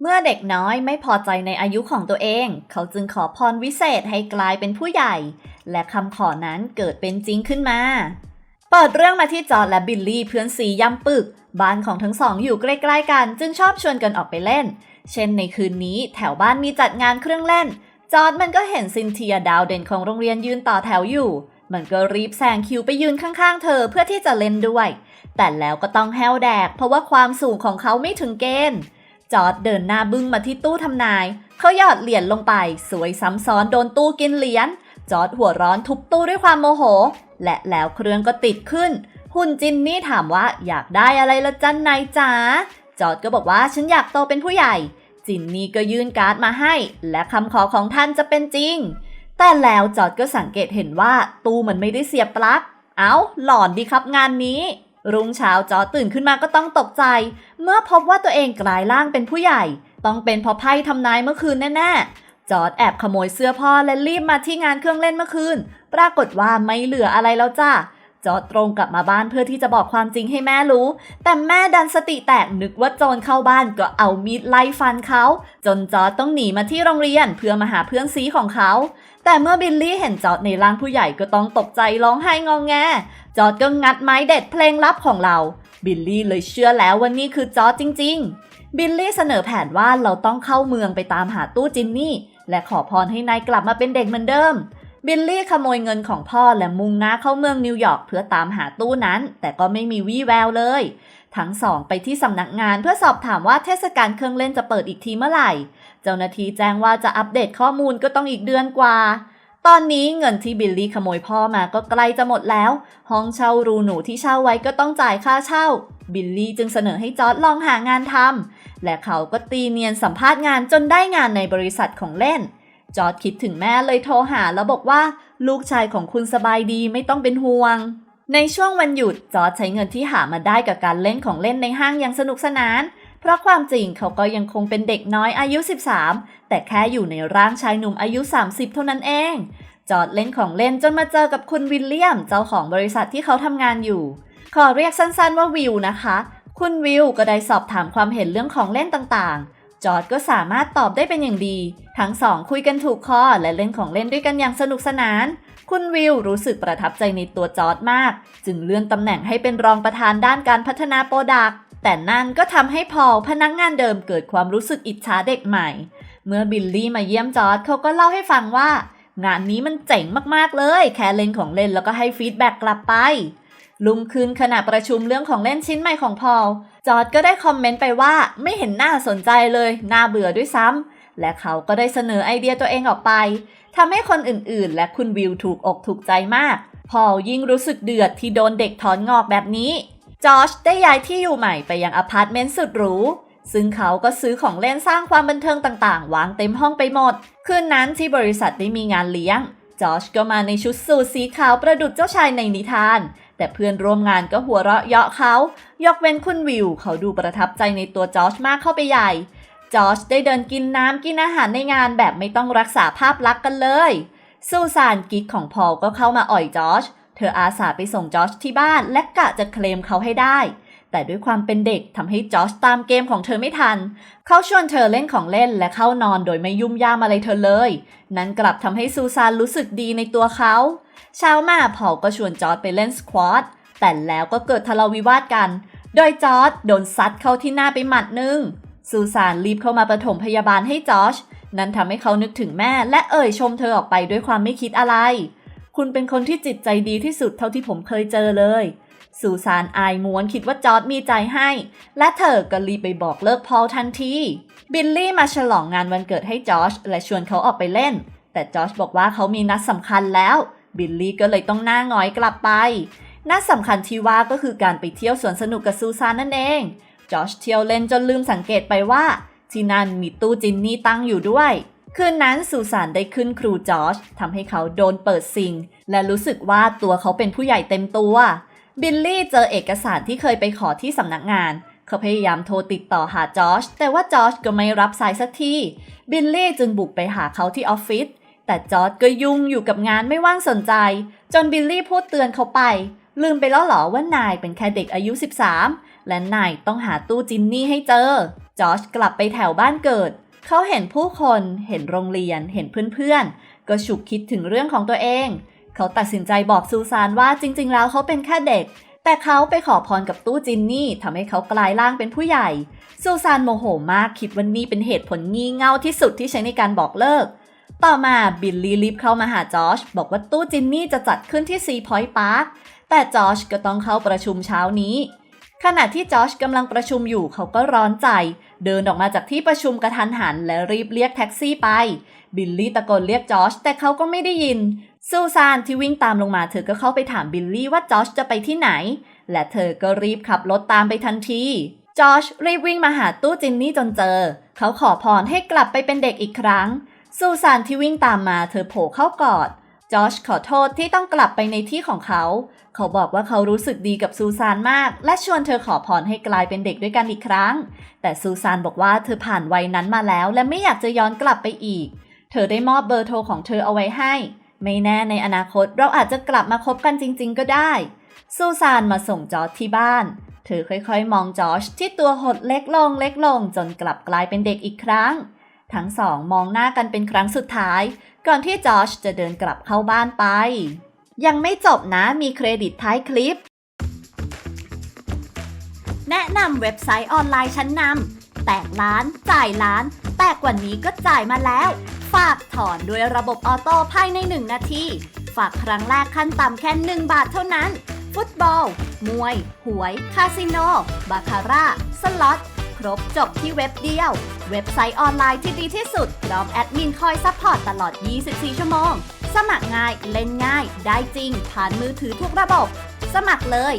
เมื่อเด็กน้อยไม่พอใจในอายุของตัวเอง เขาจึงขอพรวิเศษให้กลายเป็นผู้ใหญ่ และคำขอนั้นเกิดเป็นจริงขึ้นมา เปิดเรื่องมาที่จอร์ดและบิลลี่เพื่อนสีย่ำปึก บ้านของทั้งสองอยู่ใกล้ๆกัน จึงชอบชวนกันออกไปเล่น เช่นในคืนนี้แถวบ้านมีจัดงานเครื่องเล่น จอร์ดมันก็เห็นซินเทียดาวเด่นของโรงเรียนยืนต่อแถวอยู่ มันก็รีบแซงคิวไปยืนข้างๆ เธอเพื่อที่จะเล่นด้วย แต่แล้วก็ต้องแห้วแดก เพราะว่าความสูงของเขาไม่ถึงเกณฑ์ จอร์ดเดินหน้าบึ้งมาที่ตู้ทำนาย เขาหยอดเหรียญลงไป สวยซ้ำซ้อนโดนตู้กินเหรียญ จอร์ดหัวร้อนทุบตู้ด้วยความโมโห และแล้วเครื่องก็ติดขึ้น หุ่นจินนี่ถามว่าอยากได้อะไรละจันนายจ๋า จอร์ดก็บอกว่าฉันอยากโตเป็นผู้ใหญ่ จินนี่ก็ยื่นการ์ดมาให้ และคำขอของท่านจะเป็นจริง แต่แล้วจอร์ดก็สังเกตเห็นว่าตู้มันไม่ได้เสียบปลั๊ก เอ้าหลอนดีครับงานนี้ รุ่งเช้าจอตื่นขึ้นมาก็ต้องตกใจ เมื่อพบว่าตัวเองกลายร่างเป็นผู้ใหญ่ ต้องเป็นเพราะไพ่ทำนายเมื่อคืนแน่ๆ จอร์ดแอบขโมยเสื้อพ่อและรีบมาที่งานเครื่องเล่นเมื่อคืน ปรากฏว่าไม่เหลืออะไรแล้วจ้า จอดตรงกลับมาบ้านเพื่อที่จะบอกความจริงให้แม่รู้ แต่แม่ดันสติแตกนึกว่าโจรเข้าบ้านก็เอามีดไล่ฟันเขา จนจอดต้องหนีมาที่โรงเรียนเพื่อมาหาเพื่อนซีของเขา แต่เมื่อบิลลี่เห็นจอดในร่างผู้ใหญ่ก็ต้องตกใจร้องไห้งองแง จอดก็งัดไม้เด็ดเพลงลับของเรา บิลลี่เลยเชื่อแล้วว่านี่คือจอดจริง ๆ บิลลี่เสนอแผนว่าเราต้องเข้าเมืองไปตามหาตู้จินนี่และขอพรให้นายกลับมาเป็นเด็กเหมือนเดิม บิลลี่ขโมยเงินของพ่อและมุ่งหน้าเข้าเมืองนิวยอร์กเพื่อตามหาตู้นั้น แต่ก็ไม่มีวี่แววเลย ทั้งสองไปที่สำนักงานเพื่อสอบถามว่าเทศกาลเครื่องเล่นจะเปิดอีกทีเมื่อไหร่ เจ้าหน้าที่แจ้งว่าจะอัปเดตข้อมูลก็ต้องอีกเดือนกว่า ตอนนี้เงินที่บิลลี่ขโมยพ่อมาก็ใกล้จะหมดแล้ว ห้องเช่ารูหนูที่เช่าไว้ก็ต้องจ่ายค่าเช่า บิลลี่จึงเสนอให้จอร์ดลองหางานทำและเขาก็ตีเนียนสัมภาษณ์งานจนได้งานในบริษัทของเล่น จอร์ดคิดถึงแม่เลยโทรหาแล้วบอกว่า ลูกชายของคุณสบายดีไม่ต้องเป็นห่วง ในช่วงวันหยุดจอร์ดใช้เงินที่หามาได้กับการเล่นของเล่นในห้างอย่างสนุกสนาน เพราะความจริงเขาก็ยังคงเป็นเด็กน้อยอายุ 13 แต่แค่อยู่ในร่างชายหนุ่มอายุ 30 เท่านั้นเอง จอร์ดเล่นของเล่นจนมาเจอกับคุณวิลเลียมเจ้าของบริษัทที่เขาทำงานอยู่ ขอเรียกสั้นๆว่าวิวนะคะ คุณวิวก็ได้สอบถามความเห็นเรื่องของเล่นต่างๆ จอร์ดก็สามารถตอบได้เป็นอย่างดี ทั้งสองคุยกันถูกคอและเล่นของเล่นด้วยกันอย่างสนุกสนาน คุณวิวรู้สึกประทับใจในตัวจอร์ดมาก จึงเลื่อนตำแหน่งให้เป็นรองประธานด้านการพัฒนาโปรดักต์แต่นั่นก็ทำให้พอลพนักงงานเดิมเกิดความรู้สึกอิจฉาเด็กใหม่ เมื่อบิลลี่มาเยี่ยมจอร์ดเขาก็เล่าให้ฟังว่า งานนี้มันเจ๋งมากๆเลย แค่เล่นของเล่นแล้วก็ให้ฟีดแบ็กกลับไป ลุมคืนขณะประชุมเรื่องของเล่นชิ้นใหม่ของพอล จอร์ดก็ได้คอมเมนต์ไปว่าไม่เห็นน่าสนใจเลยน่าเบื่อด้วยซ้ำและเขาก็ได้เสนอไอเดียตัวเองออกไปทำให้คนอื่นๆ และคุณวิวถูกอกถูกใจมาก พอยิ่งรู้สึกเดือดที่โดนเด็กถอนงอกแบบนี้ จอร์จได้ย้ายที่อยู่ใหม่ไปยังอพาร์ตเมนต์สุดหรู ซึ่งเขาก็ซื้อของเล่นสร้างความบันเทิงต่างๆ วางเต็มห้องไปหมด คืนนั้นที่บริษัทได้มีงานเลี้ยง จอร์จก็มาในชุดสูทสีขาวประดุจเจ้าชายในนิทาน แต่เพื่อนร่วมงานก็หัวเราะเยาะเขา ยกเว้นคุณวิว เขาดูประทับใจในตัวจอร์จมากเข้าไปใหญ่ จอร์จได้เดินกินน้ำกินอาหารในงานแบบไม่ต้องรักษาภาพลักษณ์กันเลยซูซานกิ๊กของพอลก็เข้ามาอ่อยจอร์จเธออาสาไปส่งจอร์จที่บ้านและกะจะเคลมเขาให้ได้ แต่ด้วยความเป็นเด็กทำให้จอร์จตามเกมของเธอไม่ทัน เขาชวนเธอเล่นของเล่นและเข้านอนโดยไม่ยุ่มย่ามอะไรเธอเลย นั้นกลับทำให้ซูซานรู้สึกดีในตัวเขา เช้ามาพอลก็ชวนจอร์จไปเล่นสควอตแต่แล้วก็เกิดทะเลาะวิวาทกัน โดยจอร์จโดนซัดเข้าที่หน้าไปหมัดหนึง ซูซานรีบเข้ามาประถมพยาบาลให้จอร์จนั่นทำให้เขานึกถึงแม่และเอ่ยชมเธอออกไปด้วยความไม่คิดอะไร คุณเป็นคนที่จิตใจดีที่สุดเท่าที่ผมเคยเจอเลย ซูซานอายม้วนคิดว่าจอร์ดมีใจให้ และเธอก็รีบไปบอกเลิกพอลทันที บิลลี่มาฉลองงานวันเกิดให้จอร์จและชวนเขาออกไปเล่น แต่จอร์จบอกว่าเขามีนัดสำคัญแล้ว บิลลี่ก็เลยต้องหน้าหงอยกลับไป นัดสำคัญที่ว่าก็คือการไปเที่ยวสวนสนุกกับซูซานนั่นเอง จอร์จเที่ยวเล่นจนลืมสังเกตไปว่า ที่นั่นมีตู้จินนี่ตั้งอยู่ด้วยคืนนั้นซูซานได้ขึ้นครูจอร์จทำให้เขาโดนเปิดซิงและรู้สึกว่าตัวเขาเป็นผู้ใหญ่เต็มตัว บิลลี่เจอเอกสารที่เคยไปขอที่สำนักงาน เขาพยายามโทรติดต่อหาจอร์จแต่ว่าจอร์จก็ไม่รับสายสักที บิลลี่จึงบุกไปหาเขาที่ออฟฟิศ แต่จอร์จก็ยุ่งอยู่กับงานไม่ว่างสนใจ จนบิลลี่พูดเตือนเขาไป ลืมไปแล้วเหรอว่านายเป็นแค่เด็กอายุ 13 และนายต้องหาตู้จินนี่ให้เจอ จอชกลับไปแถวบ้านเกิด เขาเห็นผู้คน เห็นโรงเรียน เห็นเพื่อนๆ ก็ฉุกคิดถึงเรื่องของตัวเอง เขาตัดสินใจบอกซูซานว่าจริง ๆ แล้วเขาเป็นแค่เด็ก แต่เขาไปขอพรกับตู้จินนี่ทำให้เขากลายร่างเป็นผู้ใหญ่ ซูซานโมโหมากคิดว่านี่เป็นเหตุผลงี่เง่าที่สุดที่ใช้ในการบอกเลิก ต่อมาบิลลี่รีบเข้ามาหาจอชบอกว่าตู้จินนี่จะจัดขึ้นที่ซีพอยต์พาร์คแต่จอชก็ต้องเข้าประชุมเช้านี้ ขณะที่จอชกำลังประชุมอยู่เขาก็ร้อนใจ เดินออกมาจากที่ประชุมกระทันหันและรีบเรียกแท็กซี่ไป บิลลี่ตะโกนเรียกจอชแต่เขาก็ไม่ได้ยิน ซูซานที่วิ่งตามลงมาเธอก็เข้าไปถามบิลลี่ว่าจอชจะไปที่ไหน และเธอก็รีบขับรถตามไปทันที จอชรีบวิ่งมาหาตู้จินนี่จนเจอ เขาขอพรให้กลับไปเป็นเด็กอีกครั้ง ซูซานที่วิ่งตามมาเธอโผล่เข้ากอด จอชขอโทษที่ต้องกลับไปในที่ของเขา เขาบอกว่าเขารู้สึกดีกับซูซานมาก และชวนเธอขอพรให้กลายเป็นเด็กด้วยกันอีกครั้ง แต่ซูซานบอกว่าเธอผ่านวัยนั้นมาแล้ว และไม่อยากจะย้อนกลับไปอีก เธอได้มอบเบอร์โทรของเธอเอาไว้ให้ ไม่แน่ในอนาคตเราอาจจะกลับมาคบกันจริง ๆ ก็ได้ ซูซานมาส่งจอร์จที่บ้าน เธอค่อยๆ มองจอร์จที่ตัวหดเล็กลงเล็กลงจนกลับกลายเป็นเด็กอีกครั้ง ทั้งสองมองหน้ากันเป็นครั้งสุดท้าย ก่อนที่จอร์จจะเดินกลับเข้าบ้านไป ยังไม่จบนะมีเครดิตท้ายคลิป แนะนำเว็บไซต์ออนไลน์ชั้นนำแตกล้าน จ่ายล้าน แตกกว่านี้ก็จ่ายมาแล้ว ฝากถอนด้วยระบบออโต้ภายใน 1 นาที ฝากครั้งแรกขั้นต่ำแค่ 1 บาทเท่านั้น ฟุตบอล มวย หวย คาสิโน บาคาร่า สล็อต ครบจบที่เว็บเดียว เว็บไซต์ออนไลน์ที่ดีที่สุด พร้อมแอดมินคอยซัพพอร์ตตลอด 24 ชั่วโมง สมัครง่าย เล่นง่าย ได้จริง ผ่านมือถือทุกระบบ สมัครเลย